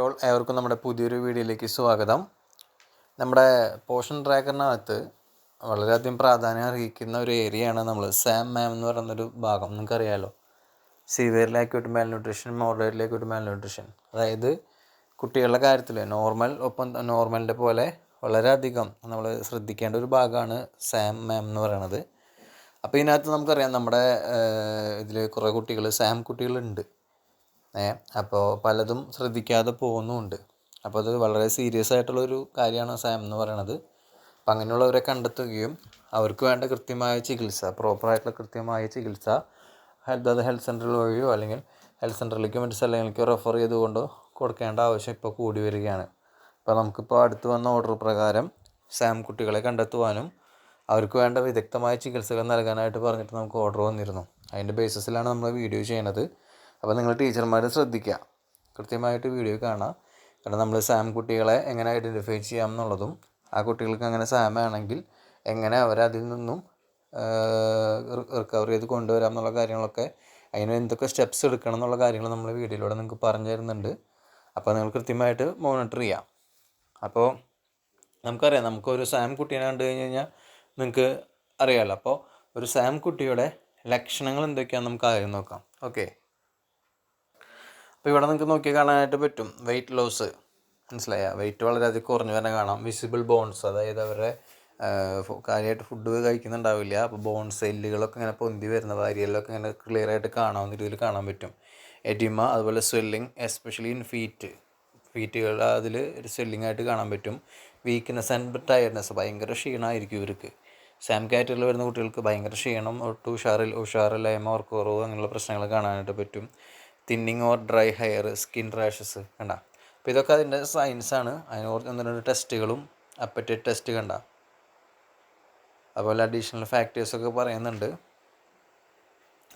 All ഏവർക്കും നമ്മുടെ പുതിയൊരു വീഡിയോയിലേക്ക് സ്വാഗതം. നമ്മുടെ പോഷൻ ട്രാക്കറിനകത്ത് വളരെയധികം പ്രാധാന്യം അർഹിക്കുന്ന ഒരു ഏരിയയാണ് നമ്മൾ സാം മാം എന്ന് പറയുന്നൊരു ഭാഗം. നിങ്ങൾക്കറിയാമല്ലോ severely acute malnutrition moderately acute malnutrition അതായത് കുട്ടികളുടെ കാര്യത്തിൽ നോർമൽ ഒപ്പം നോർമലിന്റെ പോലെ വളരെയധികം നമ്മൾ ശ്രദ്ധിക്കേണ്ട ഒരു ഭാഗമാണ് സാം മാം എന്ന് പറയുന്നത് അപ്പോൾ ഇതിനകത്ത് നമുക്കറിയാം നമ്മുടെ ഇതിൽ കുറേ കുട്ടികൾ സാം കുട്ടികളുണ്ട്. അപ്പോൾ പലതും ശ്രദ്ധിക്കാതെ പോകുന്നുമുണ്ട്. അപ്പോൾ അത് വളരെ സീരിയസ് ആയിട്ടുള്ളൊരു കാര്യമാണ് സാം എന്ന് പറയണത്. അപ്പം അങ്ങനെയുള്ളവരെ കണ്ടെത്തുകയും അവർക്ക് വേണ്ട കൃത്യമായ ചികിത്സ പ്രോപ്പറായിട്ടുള്ള കൃത്യമായ ചികിത്സ ഹെൽത്ത് അത് ഹെൽത്ത് സെന്ററിൽ വഴിയോ അല്ലെങ്കിൽ ഹെൽത്ത് സെന്ററിലേക്ക് മറ്റു സ്ഥലങ്ങളിലേക്കോ റെഫർ ചെയ്തുകൊണ്ടോ കൊടുക്കേണ്ട ആവശ്യം ഇപ്പോൾ കൂടി വരികയാണ്. അപ്പോൾ നമുക്കിപ്പോൾ അടുത്ത് വന്ന ഓർഡർ പ്രകാരം സാം കുട്ടികളെ കണ്ടെത്തുവാനും അവർക്ക് വേണ്ട വിദഗ്ധമായ ചികിത്സകൾ നൽകാനായിട്ട് പറഞ്ഞിട്ട് നമുക്ക് ഓർഡർ വന്നിരുന്നു. അതിന്റെ ബേസിസിലാണ് നമ്മൾ വീഡിയോ ചെയ്യണത്. അപ്പോൾ നിങ്ങൾ ടീച്ചർമാർ ശ്രദ്ധിക്കുക. കൃത്യമായിട്ട് വീഡിയോ കാണാം കാരണം നമ്മൾ സാം കുട്ടികളെ എങ്ങനെ ഐഡന്റിഫൈ ചെയ്യാം എന്നുള്ളതും ആ കുട്ടികൾക്ക് അങ്ങനെ സാം ആണെങ്കിൽ എങ്ങനെ അവരെ അതിൽ നിന്നും റിക്കവർ ചെയ്ത് കൊണ്ടുവരാം എന്നുള്ള കാര്യങ്ങളൊക്കെ അതിന് എന്തൊക്കെ സ്റ്റെപ്സ് എടുക്കണം എന്നുള്ള കാര്യങ്ങൾ നമ്മൾ വീഡിയോയിലൂടെ നിങ്ങൾക്ക് പറഞ്ഞു തരുന്നുണ്ട്. അപ്പോൾ നിങ്ങൾ കൃത്യമായിട്ട് മോണിറ്റർ ചെയ്യാം അപ്പോൾ നമുക്കറിയാം നമുക്കൊരു സാം കുട്ടീനെ കണ്ടു കഴിഞ്ഞ് കഴിഞ്ഞാൽ നിങ്ങൾക്ക് അറിയാമല്ലോ അപ്പോൾ ഒരു സാം കുട്ടിയുടെ ലക്ഷണങ്ങൾ എന്തൊക്കെയാണെന്ന് നമുക്ക് ആദ്യം നോക്കാം. ഓക്കെ അപ്പോൾ ഇവിടെ നിങ്ങൾക്ക് നോക്കി കാണാനായിട്ട് പറ്റും. വെയിറ്റ് ലോസ് മനസ്സിലായ? വെയിറ്റ് വളരെയധികം കുറഞ്ഞു തന്നെ കാണാം. വിസിബിൾ ബോൺസ് അതായത് അവരുടെ കാര്യമായിട്ട് ഫുഡ് കഴിക്കുന്നുണ്ടാവില്ല. അപ്പോൾ ബോൺസ് എല്ലുകളൊക്കെ ഇങ്ങനെ പൊന്തി വരുന്ന വാരിയെല്ലൊക്കെ ഇങ്ങനെ ക്ലിയർ ആയിട്ട് കാണാവുന്ന രീതിയിൽ കാണാൻ പറ്റും. എഡിമ അതുപോലെ സ്വെല്ലിങ് എസ്പെഷ്യലി ഇൻ ഫീറ്റ് ഫീറ്റുകൾ അതിൽ ഒരു സ്വെല്ലിംഗ് ആയിട്ട് കാണാൻ പറ്റും. വീക്ക്നെസ് ആൻഡ് ടയർഡ്നെസ് ഭയങ്കര ക്ഷീണമായിരിക്കും ഇവർക്ക്. സാം കാറ്റഗറിയിൽ വരുന്ന കുട്ടികൾക്ക് ഭയങ്കര ക്ഷീണം ഒട്ടും ഉഷാറിൽ ഉഷാറില്ലായ്മ ഓർക്കുറവ് അങ്ങനെയുള്ള പ്രശ്നങ്ങൾ കാണാനായിട്ട് പറ്റും. Thinning or dry hair skin rashes കണ്ട? അപ്പോൾ ഇതൊക്കെ അതിന്റെ സയൻസാണ് അതിന് കുറച്ച് ഒന്ന് രണ്ട് ടെസ്റ്റുകളും അപ്പറ്റേറ്റ് ടെസ്റ്റ് കണ്ട? അതുപോലെ അഡീഷണൽ ഫാക്ടേഴ്സൊക്കെ പറയുന്നുണ്ട്.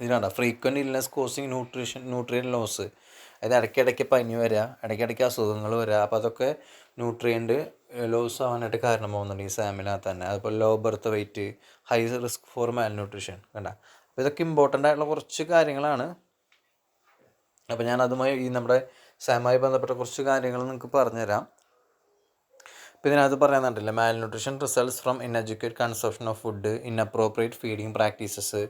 ഇതിനാണ്ട frequent illness causing nutrition nutrient loss അതായത് ഇടയ്ക്കിടയ്ക്ക് പനി വരിക ഇടയ്ക്കിടയ്ക്ക് അസുഖങ്ങൾ വരിക അപ്പോൾ അതൊക്കെ ന്യൂട്രിയന്റ് ലോസ് ആവാനായിട്ട് കാരണമാവുന്നുണ്ട് ഈ സാമിനകത്ത് തന്നെ. അതുപോലെ low birth weight high risk for malnutrition കണ്ട? അപ്പോൾ ഇതൊക്കെ ഇമ്പോർട്ടന്റ് ആയിട്ടുള്ള കുറച്ച് കാര്യങ്ങളാണ്. അപ്പോൾ ഞാൻ അതുമായി ഈ നമ്മുടെ സാമായി ബന്ധപ്പെട്ട കുറച്ച് കാര്യങ്ങൾ നിങ്ങൾക്ക് പറഞ്ഞുതരാം. അപ്പോൾ ഇതിനകത്ത് പറയുന്നുണ്ടല്ലോ malnutrition results from inadequate consumption of food inappropriate feeding practices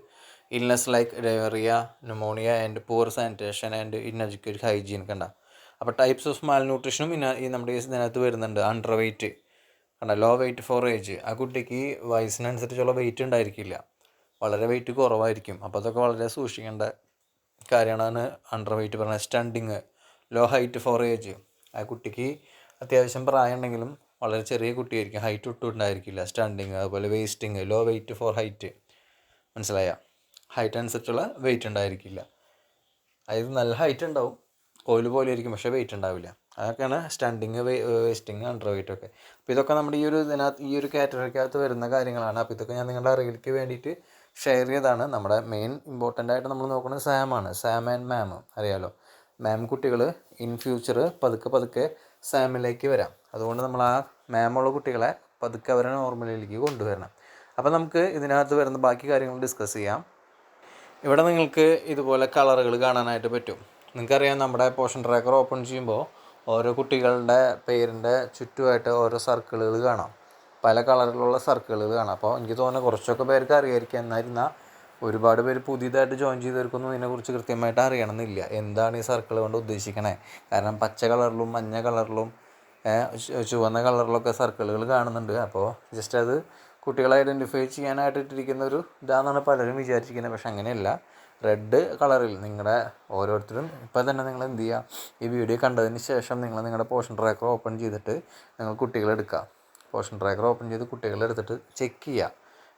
illness like diarrhoea pneumonia and poor sanitation and inadequate hygiene കണ്ട അപ്പോൾ ടൈപ്സ് ഓഫ് മാൽ ന്യൂട്രീഷനും ഇന്ന ഈ നമ്മുടെ ഇതിനകത്ത് വരുന്നുണ്ട്. അണ്ടർ വെയ്റ്റ് കണ്ട ലോ വെയ്റ്റ് ഫോർ ഏജ് ആ കുട്ടിക്ക് വയസ്സിനനുസരിച്ചുള്ള വെയിറ്റ് ഉണ്ടായിരിക്കില്ല. വളരെ വെയിറ്റ് കുറവായിരിക്കും. അപ്പോൾ അതൊക്കെ വളരെ സൂക്ഷിക്കേണ്ട കാര്യമാണ് അണ്ടർ വെയിറ്റ് പറയുന്നത് stunting low height for age ആ കുട്ടിക്ക് അത്യാവശ്യം പ്രായമുണ്ടെങ്കിലും വളരെ ചെറിയ കുട്ടിയായിരിക്കും. ഹൈറ്റ് ഒട്ടും ഉണ്ടായിരിക്കില്ല സ്റ്റണ്ടിങ് അതുപോലെ wasting low weight for height മനസ്സിലായ? ഹൈറ്റ് അനുസരിച്ചുള്ള വെയിറ്റ് ഉണ്ടായിരിക്കില്ല. അതായത് നല്ല ഹൈറ്റ് ഉണ്ടാവും. കോയിൽ പോലെ ആയിരിക്കും പക്ഷേ വെയിറ്റ് ഉണ്ടാവില്ല. അതൊക്കെയാണ് സ്റ്റണ്ടിങ് വേസ്റ്റിങ് അണ്ടർ വെയിറ്റ് ഒക്കെ. അപ്പോൾ ഇതൊക്കെ നമ്മുടെ ഈ ഒരു ഇതിനകത്ത് ഈ ഒരു കാറ്റഗറിക്കകത്ത് വരുന്ന കാര്യങ്ങളാണ്. അപ്പോൾ ഇതൊക്കെ ഞാൻ നിങ്ങളുടെ അറിവിലേക്ക് വേണ്ടിയിട്ട് ഷെയർ ചെയ്തതാണ് നമ്മുടെ മെയിൻ ഇമ്പോർട്ടന്റ് ആയിട്ട് നമ്മൾ നോക്കുന്നത് സാമാണ് സാം ആൻഡ് മാം അറിയാലോ? മാം കുട്ടികൾ ഇൻ ഫ്യൂച്ചർ പതുക്കെ പതുക്കെ സാമിലേക്ക് വരാം. അതുകൊണ്ട് നമ്മൾ ആ മാമുള്ള കുട്ടികളെ പതുക്കെ അവരെ നോർമലിലേക്ക് കൊണ്ടുവരണം. അപ്പോൾ നമുക്ക് ഇതിനകത്ത് വരുന്ന ബാക്കി കാര്യങ്ങൾ ഡിസ്കസ് ചെയ്യാം. ഇവിടെ നിങ്ങൾക്ക് ഇതുപോലെ കളറുകൾ കാണാനായിട്ട് പറ്റും. നിങ്ങൾക്കറിയാം നമ്മുടെ പോഷൻ ട്രാക്കർ ഓപ്പൺ ചെയ്യുമ്പോൾ ഓരോ കുട്ടികളുടെ പേരിന്റെ ചുറ്റുമായിട്ട് ഓരോ സർക്കിളുകൾ കാണാം. പല കളറിലുള്ള സർക്കിളുകൾ കാണാം. അപ്പോൾ എനിക്ക് തോന്നുന്നു കുറച്ചൊക്കെ പേർക്ക് അറിയായിരിക്കും. എന്നായിരുന്നാൽ ഒരുപാട് പേര് പുതിയതായിട്ട് ജോയിൻ ചെയ്തവർക്കൊന്നും ഇതിനെക്കുറിച്ച് കൃത്യമായിട്ട് അറിയണമെന്നില്ല. എന്താണ് ഈ സർക്കിൾ കൊണ്ട് ഉദ്ദേശിക്കണേ? കാരണം പച്ച കളറിലും മഞ്ഞ കളറിലും ചുവന്ന കളറിലൊക്കെ സർക്കിളുകൾ കാണുന്നുണ്ട്. അപ്പോൾ ജസ്റ്റ് അത് കുട്ടികളെ ഐഡന്റിഫൈ ചെയ്യാനായിട്ട് ഇട്ടിരിക്കുന്ന ഒരു ഇതാണെന്നാണ് പലരും വിചാരിച്ചിരിക്കുന്നത്. പക്ഷെ അങ്ങനെയല്ല. റെഡ് കളറിൽ നിങ്ങളുടെ ഓരോരുത്തരും ഇപ്പം തന്നെ നിങ്ങൾ എന്ത് ചെയ്യുക? ഈ വീഡിയോ കണ്ടതിന് ശേഷം നിങ്ങൾ നിങ്ങളുടെ പോഷൻ ട്രാക്കർ ഓപ്പൺ ചെയ്തിട്ട് നിങ്ങൾ കുട്ടികളെ പോഷൻ ട്രാക്കർ ഓപ്പൺ ചെയ്ത് കുട്ടികളെടുത്തിട്ട് ചെക്ക് ചെയ്യുക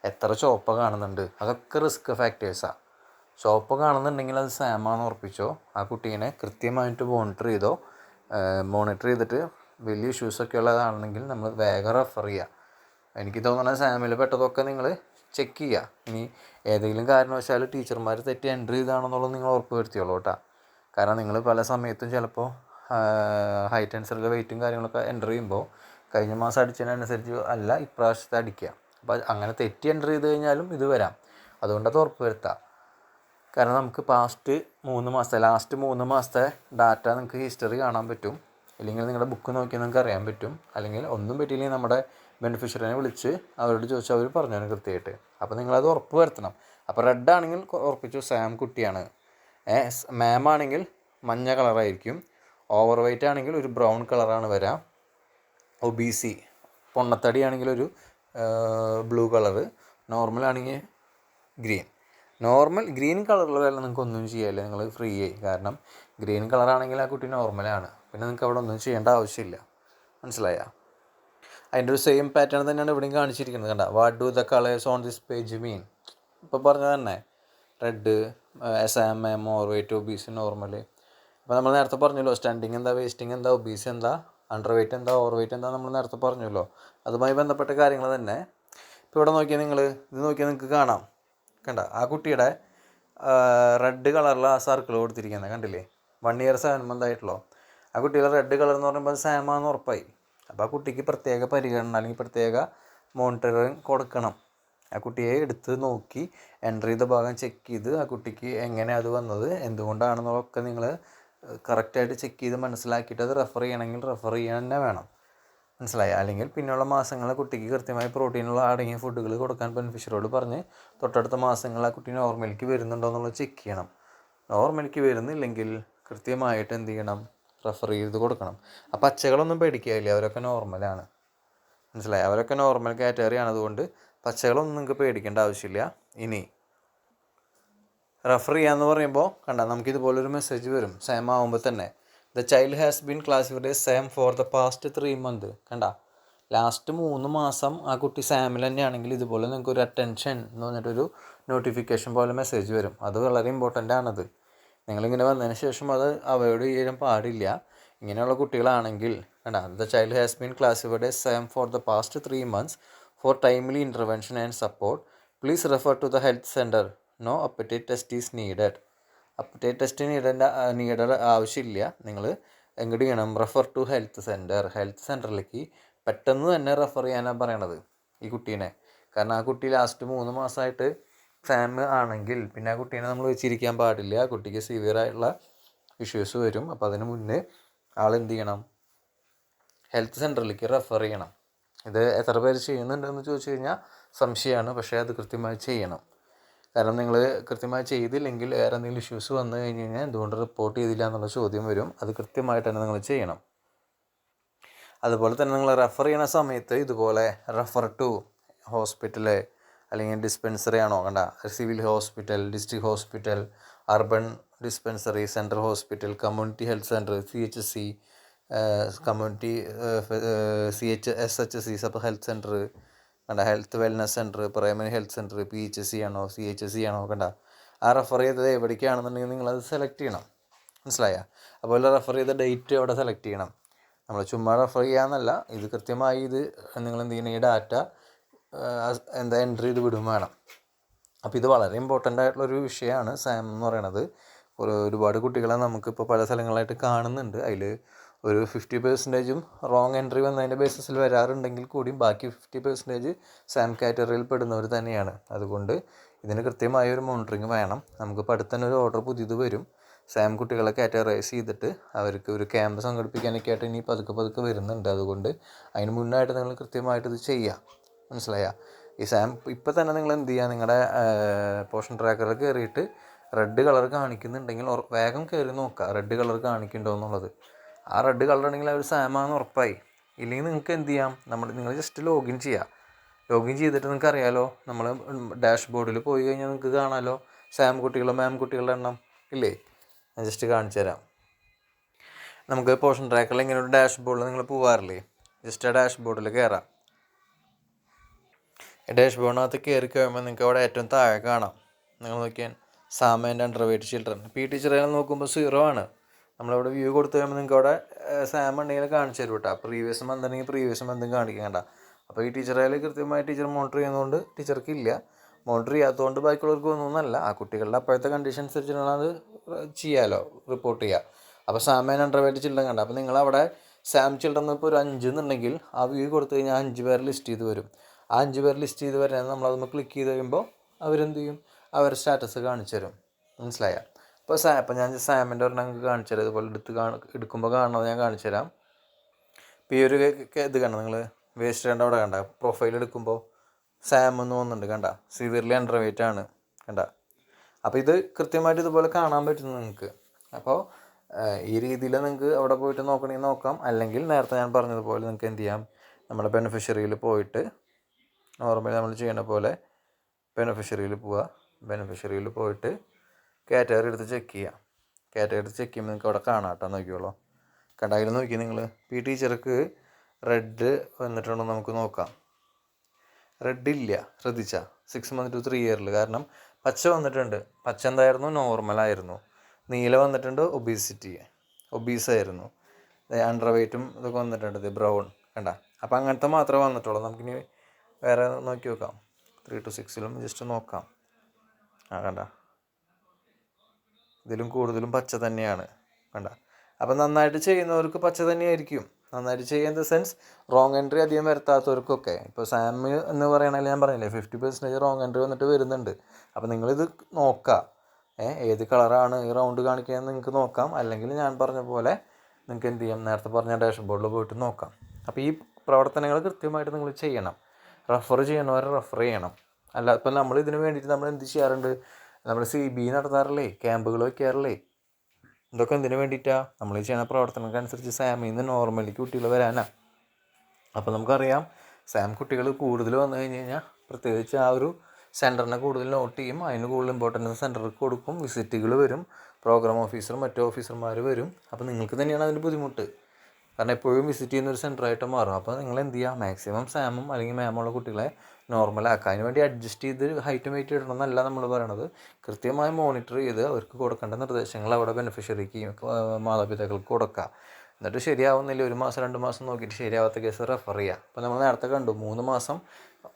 എത്ര ചോപ്പ കാണുന്നുണ്ട്? അതൊക്കെ റിസ്ക് ഫാക്ടേഴ്സാണ് ചോപ്പ കാണുന്നുണ്ടെങ്കിൽ അത് സാമാണെന്ന് ഉറപ്പിച്ചോ? ആ കുട്ടീനെ കൃത്യമായിട്ട് മോണിറ്റർ ചെയ്തോ? മോണിറ്റർ ചെയ്തിട്ട് വലിയ ഇഷ്യൂസൊക്കെ ഉള്ളതാണെങ്കിൽ നമ്മൾ വേഗം റെഫർ ചെയ്യുക എനിക്ക് തോന്നുന്ന സാമിൽ പെട്ടതൊക്കെ നിങ്ങൾ ചെക്ക് ചെയ്യുക ഇനി ഏതെങ്കിലും കാരണവശാൽ ടീച്ചർമാർ തെറ്റി എന്റർ ചെയ്താണെന്നുള്ളത് നിങ്ങൾ ഉറപ്പ് വരുത്തിയോളൂ കേട്ടോ. കാരണം നിങ്ങൾ പല സമയത്തും ചിലപ്പോൾ ഹൈറ്റ് ആൻസറിൽ വെയിറ്റും കാര്യങ്ങളൊക്കെ എന്റർ ചെയ്യുമ്പോൾ കഴിഞ്ഞ മാസം അടിച്ചതിനനുസരിച്ച് അല്ല ഇപ്രാവശ്യത്തെ അടിക്കുക. അപ്പോൾ അങ്ങനെ തെറ്റി എന്റർ ചെയ്ത് കഴിഞ്ഞാലും ഇത് വരാം. അതുകൊണ്ട് അത് ഉറപ്പ് വരുത്താം. കാരണം നമുക്ക് പാസ്റ്റ് മൂന്ന് മാസത്തെ ലാസ്റ്റ് മൂന്ന് മാസത്തെ ഡാറ്റ നിങ്ങൾക്ക് ഹിസ്റ്ററി കാണാൻ പറ്റും. ഇല്ലെങ്കിൽ നിങ്ങളുടെ ബുക്ക് നോക്കിയാൽ നിങ്ങൾക്ക് അറിയാൻ പറ്റും. അല്ലെങ്കിൽ ഒന്നും പറ്റിയില്ലെങ്കിൽ നമ്മുടെ ബെനിഫിഷ്യറിനെ വിളിച്ച് അവരോട് ചോദിച്ചാൽ അവർ പറഞ്ഞു തരും കൃത്യമായിട്ട്. അപ്പോൾ നിങ്ങളത് ഉറപ്പ് വരുത്തണം. അപ്പോൾ റെഡ് ആണെങ്കിൽ ഉറപ്പിച്ചു സാം കുട്ടിയാണ്. മാം ആണെങ്കിൽ മഞ്ഞ കളറായിരിക്കും ഓവർ വെയ്റ്റ് ആണെങ്കിൽ ഒരു ബ്രൗൺ കളറാണ് വരാം. ഒബീസി പൊണ്ണത്തടി ആണെങ്കിൽ ഒരു ബ്ലൂ കളറ് നോർമൽ ആണെങ്കിൽ ഗ്രീൻ നോർമൽ ഗ്രീൻ കളറുള്ളതല്ല നിങ്ങൾക്ക് ഒന്നും ചെയ്യാല്ല നിങ്ങൾ ഫ്രീ ആയി. കാരണം ഗ്രീൻ കളറാണെങ്കിൽ ആ കുട്ടി നോർമലാണ് പിന്നെ നിങ്ങൾക്ക് അവിടെ ഒന്നും ചെയ്യേണ്ട ആവശ്യമില്ല. മനസ്സിലായ? അതിന്റെ ഒരു സെയിം പാറ്റേൺ തന്നെയാണ് ഇവിടെയും കാണിച്ചിരിക്കുന്നത് കണ്ട? What do the colours on this page mean ഇപ്പോൾ പറഞ്ഞത് തന്നെ. Red S M M or weight obese normal അപ്പോൾ നമ്മൾ നേരത്തെ പറഞ്ഞല്ലോ സ്റ്റാൻഡിങ് എന്താ വേസ്റ്റിംഗ് എന്താ ഒബീസ് എന്താ അണ്ടർ വെയ്റ്റ് എന്താ ഓവർ വെയ്റ്റ് എന്താ നമ്മൾ നേരത്തെ പറഞ്ഞല്ലോ. അതുമായി ബന്ധപ്പെട്ട കാര്യങ്ങൾ തന്നെ. ഇപ്പോൾ ഇവിടെ നോക്കിയാൽ നിങ്ങൾ ഇത് നോക്കിയാൽ നിങ്ങൾക്ക് കാണാം. കണ്ട ആ കുട്ടിയുടെ റെഡ് കളറിൽ ആ സർക്കിൾ കൊടുത്തിരിക്കുന്നത് കണ്ടില്ലേ? വൺ ഇയർ സെവൻ മന്ത് ആയിട്ടുള്ളൂ. ആ കുട്ടിയുടെ റെഡ് കളർ എന്ന് പറയുമ്പോൾ അത് സാമാന്ന് ഉറപ്പായി. അപ്പോൾ ആ കുട്ടിക്ക് പ്രത്യേക പരിഗണന അല്ലെങ്കിൽ പ്രത്യേക മോണിറ്ററിങ് കൊടുക്കണം. ആ കുട്ടിയെ എടുത്ത് നോക്കി എന്റർ ചെയ്ത ഭാഗം ചെക്ക് ചെയ്ത് ആ കുട്ടിക്ക് എങ്ങനെ അത് വന്നത് എന്തുകൊണ്ടാണെന്നുള്ളതൊക്കെ നിങ്ങൾ കറക്റ്റായിട്ട് ചെക്ക് ചെയ്ത് മനസ്സിലാക്കിയിട്ട് അത് റെഫർ ചെയ്യണമെങ്കിൽ റെഫർ ചെയ്യാൻ തന്നെ വേണം. മനസ്സിലായി? അല്ലെങ്കിൽ പിന്നെയുള്ള മാസങ്ങളെ കുട്ടിക്ക് കൃത്യമായി പ്രോട്ടീനുള്ള അടങ്ങിയ ഫുഡുകൾ കൊടുക്കാൻ ബെനിഫിഷ്യറോട് പറഞ്ഞ് തൊട്ടടുത്ത മാസങ്ങളിൽ ആ കുട്ടി നോർമലിക്ക് വരുന്നുണ്ടോ എന്നുള്ളത് ചെക്ക് ചെയ്യണം. നോർമലിക്ക് വരുന്നില്ലെങ്കിൽ കൃത്യമായിട്ട് എന്ത് ചെയ്യണം? റെഫർ ചെയ്ത് കൊടുക്കണം. ആ പച്ചകളൊന്നും പേടിക്കുകയില്ല അവരൊക്കെ നോർമലാണ് മനസ്സിലായി? അവരൊക്കെ നോർമൽ കാറ്റഗറിയാണ് അതുകൊണ്ട് പച്ചകളൊന്നും നിങ്ങൾക്ക് പേടിക്കേണ്ട ആവശ്യമില്ല. ഇനി റെഫർ ചെയ്യാന്ന് പറയുമ്പോൾ കണ്ട നമുക്കിതുപോലൊരു മെസ്സേജ് വരും. സെയിം ആകുമ്പോൾ തന്നെ. The child has been classified same for the past three month കണ്ട? ലാസ്റ്റ് മൂന്ന് മാസം ആ കുട്ടി സാമിൽ തന്നെയാണെങ്കിൽ ഇതുപോലെ നിങ്ങൾക്ക് ഒരു അറ്റൻഷൻ എന്ന് പറഞ്ഞിട്ടൊരു നോട്ടിഫിക്കേഷൻ പോലെ മെസ്സേജ് വരും. അത് വളരെ ഇമ്പോർട്ടന്റ് ആണത്. നിങ്ങളിങ്ങനെ വന്നതിന് ശേഷം അത് അവോയ്ഡ് ചെയ്യാൻ പാടില്ല. ഇങ്ങനെയുള്ള കുട്ടികളാണെങ്കിൽ കണ്ട? The child has been classified same for the past three months for timely intervention and support please refer to the health centre no appetite test is needed appetite test നീഡേണ്ട needed ആവശ്യമില്ല. നിങ്ങൾ എങ്ങോട്ട് ചെയ്യണം refer to health centre health സെന്ററിലേക്ക് പെട്ടെന്ന് തന്നെ refer ചെയ്യാനാണ് പറയണത് ഈ കുട്ടീനെ. കാരണം ആ കുട്ടി ലാസ്റ്റ് മൂന്ന് മാസമായിട്ട് ഫാം ആണെങ്കിൽ പിന്നെ ആ കുട്ടീനെ നമ്മൾ വെച്ചിരിക്കാൻ പാടില്ല. ആ കുട്ടിക്ക് സിവിയർ ആയിട്ടുള്ള ഇഷ്യൂസ് വരും. അപ്പോൾ അതിന് മുന്നേ ആൾ എന്ത് ചെയ്യണം? ഹെൽത്ത് സെന്ററിലേക്ക് റെഫർ ചെയ്യണം. ഇത് എത്ര പേര് ചെയ്യുന്നുണ്ടെന്ന് ചോദിച്ചു കഴിഞ്ഞാൽ സംശയമാണ് പക്ഷേ അത് കൃത്യമായി ചെയ്യണം. കാരണം നിങ്ങൾ കൃത്യമായി ചെയ്തില്ലെങ്കിൽ വേറെ എന്തെങ്കിലും ഇഷ്യൂസ് വന്നു കഴിഞ്ഞ് കഴിഞ്ഞാൽ എന്തുകൊണ്ട് റിപ്പോർട്ട് ചെയ്തില്ല എന്നുള്ള ചോദ്യം വരും. അത് കൃത്യമായിട്ട് തന്നെ നിങ്ങൾ ചെയ്യണം. അതുപോലെ തന്നെ നിങ്ങൾ റെഫർ ചെയ്യുന്ന സമയത്ത് ഇതുപോലെ റെഫർ ടു ഹോസ്പിറ്റൽ അല്ലെങ്കിൽ ഡിസ്പെൻസറി ആണോ കണ്ട? Civil hospital district hospital urban dispensary central hospital community health centre C H C community C H S H C sub health centre കണ്ട health wellness centre primary health centre P H C ആണോ C H C ആണോ കണ്ട. ആ refer ചെയ്തത് എവിടേക്കാണെന്നുണ്ടെങ്കിൽ നിങ്ങളത് select ചെയ്യണം. മനസ്സിലായ? അതുപോലെ റെഫർ ചെയ്ത ഡേറ്റ് അവിടെ സെലക്ട് ചെയ്യണം. നമ്മൾ ചുമ്മാ റെഫർ ചെയ്യാമെന്നല്ല ഇത് കൃത്യമായി ഇത് നിങ്ങൾ എന്ത് ചെയ്യണം ഈ ഡാറ്റ എന്താ എൻട്രി ചെയ്ത് വിടും വേണം. അപ്പോൾ ഇത് വളരെ ഇമ്പോർട്ടന്റ് ആയിട്ടുള്ളൊരു വിഷയമാണ്. സാം എന്ന് പറയണത്. ഒരുപാട് കുട്ടികളെ നമുക്കിപ്പോൾ പല സ്ഥലങ്ങളായിട്ട് കാണുന്നുണ്ട്. അതിൽ ഒരു ഫിഫ്റ്റി പെർസെന്റേജും റോങ് എൻട്രി വന്നതിന്റെ ബേസിസിൽ വരാറുണ്ടെങ്കിൽ കൂടിയും ബാക്കി ഫിഫ്റ്റി പെർസെന്റേജ് സാം കാറ്റഗറിയിൽ പെടുന്നവർ തന്നെയാണ്. അതുകൊണ്ട് ഇതിന് കൃത്യമായ ഒരു മോണിറ്ററിങ് വേണം. നമുക്ക് പഠിത്തന്നെ ഒരു ഓർഡർ പുതിയത് വരും. സാം കുട്ടികളെ കാറ്റഗറൈസ് ചെയ്തിട്ട് അവർക്ക് ഒരു ക്യാമ്പ് സംഘടിപ്പിക്കാനൊക്കെ ആയിട്ട് ഇനി പതുക്കെ പതുക്കെ വരുന്നുണ്ട്. അതുകൊണ്ട് അതിന് മുന്നായിട്ട് നിങ്ങൾ കൃത്യമായിട്ട് ഇത് ചെയ്യുക മനസ്സിലായ? ഈ സാം ഇപ്പം തന്നെ നിങ്ങൾ എന്ത് ചെയ്യുക നിങ്ങളുടെ പോഷൻ ട്രാക്കറിൽ കയറിയിട്ട് റെഡ് കളർ കാണിക്കുന്നുണ്ടെങ്കിൽ വേഗം കയറി നോക്കുക റെഡ് കളർ കാണിക്കുന്നുണ്ടോ എന്നുള്ളത്. ആ റെഡ് കളർ ഉണ്ടെങ്കിൽ അവർ സാമാന്ന് ഉറപ്പായി. ഇല്ലെങ്കിൽ നിങ്ങൾക്ക് എന്ത് ചെയ്യാം? നമ്മൾ നിങ്ങൾ ജസ്റ്റ് ലോഗിൻ ചെയ്യുക ലോഗിൻ ചെയ്തിട്ട് നിങ്ങൾക്ക് അറിയാലോ നമ്മൾ ഡാഷ് ബോർഡിൽ പോയി കഴിഞ്ഞാൽ നിങ്ങൾക്ക് കാണാമല്ലോ സാം കുട്ടികളോ മാം കുട്ടികളുടെ എണ്ണം ഇല്ലേ? ഞാൻ ജസ്റ്റ് കാണിച്ചു തരാം. നമുക്ക് പോഷൻ ട്രാക്കറിൽ ഇങ്ങനെ ഒരു ഡാഷ് ബോർഡിൽ നിങ്ങൾ പോകാറില്ലേ ജസ്റ്റ് ആ ഡാഷ് ബോർഡിൽ കയറാം ഡാഷ് ബോർഡിനകത്ത് കയറി കഴിയുമ്പോൾ നിങ്ങൾക്ക് അവിടെ ഏറ്റവും താഴെ കാണാം. നിങ്ങൾ നോക്കിയാൽ SAM and underweight children P ടീച്ചറെ നോക്കുമ്പോൾ സീറോ ആണ്. നമ്മളിവിടെ വ്യൂ കൊടുത്തു കഴിയുമ്പോൾ നിങ്ങൾക്ക് അവിടെ സാം ഉണ്ടെങ്കിൽ കാണിച്ചു തരും കേട്ടോ. പ്രീവിയസ് മന്ത് ഉണ്ടെങ്കിൽ പ്രീവിയസ് മന്തും കാണിക്കേണ്ട അപ്പോൾ ഈ ടീച്ചറേൽ കൃത്യമായി ടീച്ചർ മോണിറ്റർ ചെയ്യുന്നതുകൊണ്ട് ടീച്ചർക്ക് ഇല്ല. മോണിറ്റർ ചെയ്യാത്തതുകൊണ്ട് ബാക്കിയുള്ളവർക്ക് ഒന്നുമല്ല. ആ കുട്ടികളുടെ അപ്പോഴത്തെ കണ്ടീഷൻ അനുസരിച്ചിട്ടാണ് അത് ചെയ്യാമല്ലോ റിപ്പോർട്ട് ചെയ്യുക അപ്പോൾ SAM and underweight children കണ്ട. അപ്പോൾ നിങ്ങൾ അവിടെ സാം ചിൽഡ്രൻ ഇപ്പോൾ ഒരു അഞ്ച് എന്നുണ്ടെങ്കിൽ ആ വ്യൂ കൊടുത്തു കഴിഞ്ഞാൽ അഞ്ച് പേർ ലിസ്റ്റ് ചെയ്ത് വരും. ആ അഞ്ച് പേർ ലിസ്റ്റ് ചെയ്ത് വരാൻ നമ്മളതൊന്ന് ക്ലിക്ക് ചെയ്ത് കഴിയുമ്പോൾ അവരെന്ത് ചെയ്യും? അവർ സ്റ്റാറ്റസ് കാണിച്ചു തരും. മനസ്സിലായ? ഇപ്പോൾ സാ ഇപ്പം ഞാൻ സാമിന്റെ ഒരെണ്ണം നിങ്ങൾക്ക് കാണിച്ചു തരാം ഇതുപോലെ എടുത്ത് കാണ എടുക്കുമ്പോൾ കാണുന്നത് ഞാൻ കാണിച്ചു തരാം ഇപ്പം ഈ ഒരു ഇത് കണ്ട നിങ്ങൾ വേസ്റ്റ് കണ്ട അവിടെ കണ്ട? പ്രൊഫൈൽ എടുക്കുമ്പോൾ സാം എന്ന് തോന്നുന്നുണ്ട് കണ്ട? സിവിയർലി അണ്ടർ വെയിറ്റ് ആണ് കണ്ട? അപ്പോൾ ഇത് കൃത്യമായിട്ട് ഇതുപോലെ കാണാൻ പറ്റുന്നു നിങ്ങൾക്ക്. അപ്പോൾ ഈ രീതിയിൽ നിങ്ങൾക്ക് അവിടെ പോയിട്ട് നോക്കണമെങ്കിൽ നോക്കാം. അല്ലെങ്കിൽ നേരത്തെ ഞാൻ പറഞ്ഞതുപോലെ നിങ്ങൾക്ക് എന്ത് ചെയ്യാം? നമ്മുടെ ബെനിഫിഷ്യറിയിൽ പോയിട്ട് നോർമലി നമ്മൾ ചെയ്യണ പോലെ ബെനിഫിഷ്യറിയിൽ പോവുക ബെനിഫിഷ്യറിയിൽ പോയിട്ട് കാറ്റഗറി എടുത്ത് ചെക്ക് ചെയ്യാം. കാറ്റഗറി എടുത്ത് ചെക്ക് ചെയ്യുമ്പോൾ നിങ്ങൾക്ക് അവിടെ കാണാം കേട്ടോ നോക്കിയോളൂ കണ്ടായാലും നോക്കി നിങ്ങൾ പി ടീച്ചർക്ക് റെഡ് വന്നിട്ടുണ്ടോ നമുക്ക് നോക്കാം. റെഡ് ഇല്ല ശ്രദ്ധിച്ച. സിക്സ് മന്ത് ടു ത്രീ ഇയറിൽ കാരണം പച്ച വന്നിട്ടുണ്ട്. പച്ച എന്തായിരുന്നു? നോർമലായിരുന്നു നീല വന്നിട്ടുണ്ട് ഒബീസിറ്റി ഒബീസായിരുന്നു അണ്ടർ വെയ്റ്റും ഇതൊക്കെ വന്നിട്ടുണ്ട്. ഇത് ബ്രൗൺ കണ്ട? അപ്പം അങ്ങനത്തെ മാത്രമേ വന്നിട്ടുള്ളൂ. നമുക്കിനി വേറെ നോക്കി നോക്കാം. ത്രീ ടു സിക്സിലും ജസ്റ്റ് നോക്കാം. ആ കണ്ട? ഇതിലും കൂടുതലും പച്ച തന്നെയാണ്. വേണ്ട അപ്പം നന്നായിട്ട് ചെയ്യുന്നവർക്ക് പച്ച തന്നെയായിരിക്കും. നന്നായിട്ട് ചെയ്യുക in the sense wrong entry അധികം വരുത്താത്തവർക്കൊക്കെ. ഇപ്പോൾ സാമ് എന്ന് പറയണമെങ്കിൽ ഞാൻ പറഞ്ഞില്ലേ ഫിഫ്റ്റി പെർസെന്റേജ് റോങ് എൻട്രി വന്നിട്ട് വരുന്നുണ്ട്. അപ്പോൾ നിങ്ങളിത് നോക്കുക ഏത് കളറാണ് ഈ റൗണ്ട് കാണിക്കുന്നത് നിങ്ങൾക്ക് നോക്കാം. അല്ലെങ്കിൽ ഞാൻ പറഞ്ഞ പോലെ നിങ്ങൾക്ക് എന്ത് ചെയ്യാം? നേരത്തെ പറഞ്ഞ ഡാഷ് ബോർഡിൽ പോയിട്ട് നോക്കാം. അപ്പോൾ ഈ പ്രവർത്തനങ്ങൾ കൃത്യമായിട്ട് നിങ്ങൾ ചെയ്യണം. റെഫർ ചെയ്യണവരെ റെഫർ ചെയ്യണം. അല്ല ഇപ്പം നമ്മൾ ഇതിന് വേണ്ടിയിട്ട് നമ്മൾ എന്ത് ചെയ്യാറുണ്ട്? നമ്മൾ സി ബി നടത്താറില്ലേ? ക്യാമ്പുകൾ വയ്ക്കാറില്ലേ? ഇതൊക്കെ എന്തിനു വേണ്ടിയിട്ടാണ് നമ്മൾ ചെയ്യുന്ന പ്രവർത്തനങ്ങൾക്കനുസരിച്ച് സാമിൽ നിന്ന് നോർമലി കുട്ടികൾ വരാനാണ് അപ്പോൾ നമുക്കറിയാം സാം കുട്ടികൾ കൂടുതൽ വന്നു കഴിഞ്ഞ് കഴിഞ്ഞാൽ പ്രത്യേകിച്ച് ആ ഒരു സെന്ററിനെ കൂടുതൽ നോട്ട് ചെയ്യും. അതിന് കൂടുതൽ ഇമ്പോർട്ടൻസ് സെന്ററിൽ കൊടുക്കും. വിസിറ്റുകൾ വരും. പ്രോഗ്രാം ഓഫീസർ മറ്റു ഓഫീസർമാർ വരും. അപ്പോൾ നിങ്ങൾക്ക് തന്നെയാണ് അതിന്റെ ബുദ്ധിമുട്ട്. കാരണം എപ്പോഴും വിസിറ്റ് ചെയ്യുന്ന ഒരു സെന്ററായിട്ട് മാറും. അപ്പോൾ നിങ്ങൾ എന്ത് ചെയ്യുക മാക്സിമം സാമും അല്ലെങ്കിൽ മാമുള്ള കുട്ടികളെ നോർമലാക്കുക അതിന് വേണ്ടി അഡ്ജസ്റ്റ് ചെയ്ത് ഹൈറ്റും വെയിറ്റ് ഇടണമെന്നല്ല നമ്മൾ പറയണത്. കൃത്യമായി മോണിറ്റർ ചെയ്ത് അവർക്ക് കൊടുക്കേണ്ട നിർദ്ദേശങ്ങൾ അവിടെ ബെനിഫിഷ്യറിക്ക് മാതാപിതാക്കൾക്ക് കൊടുക്കുക എന്നിട്ട് ശരിയാവുന്നില്ല. ഒരു മാസം രണ്ട് മാസം നോക്കിയിട്ട് ശരിയാവാത്ത കേസ് റെഫർ ചെയ്യുക അപ്പോൾ നമ്മൾ നേരത്തെ കണ്ടു. മൂന്ന് മാസം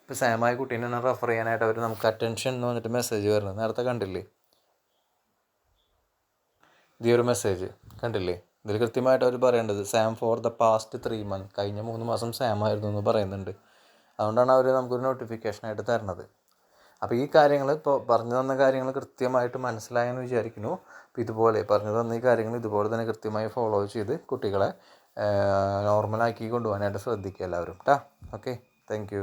ഇപ്പോൾ സാമായ കുട്ടീനെ തന്നെ റെഫർ ചെയ്യാനായിട്ട് അവർ നമുക്ക് അറ്റൻഷൻ എന്ന് പറഞ്ഞിട്ട് മെസ്സേജ് വരുന്നത് നേരത്തെ കണ്ടില്ലേ? ഒരു മെസ്സേജ് കണ്ടില്ലേ? ഇതിൽ കൃത്യമായിട്ട് അവർ പറയേണ്ടത് SAM for the past three month കഴിഞ്ഞ മൂന്ന് മാസം സാം ആയിരുന്നു എന്ന് പറയുന്നുണ്ട്. അതുകൊണ്ടാണ് അവർ നമുക്കൊരു നോട്ടിഫിക്കേഷനായിട്ട് തരണത്. അപ്പോൾ ഈ കാര്യങ്ങൾ ഇപ്പോൾ പറഞ്ഞു തന്ന കാര്യങ്ങൾ കൃത്യമായിട്ട് മനസ്സിലായെന്ന് വിചാരിക്കുന്നു. അപ്പോൾ ഇതുപോലെ പറഞ്ഞു തന്ന ഈ കാര്യങ്ങൾ ഇതുപോലെ തന്നെ കൃത്യമായി ഫോളോ ചെയ്ത് കുട്ടികളെ നോർമലാക്കി കൊണ്ടുപോകാനായിട്ട് ശ്രദ്ധിക്കുക എല്ലാവരും. കേട്ടോ ഓക്കെ താങ്ക്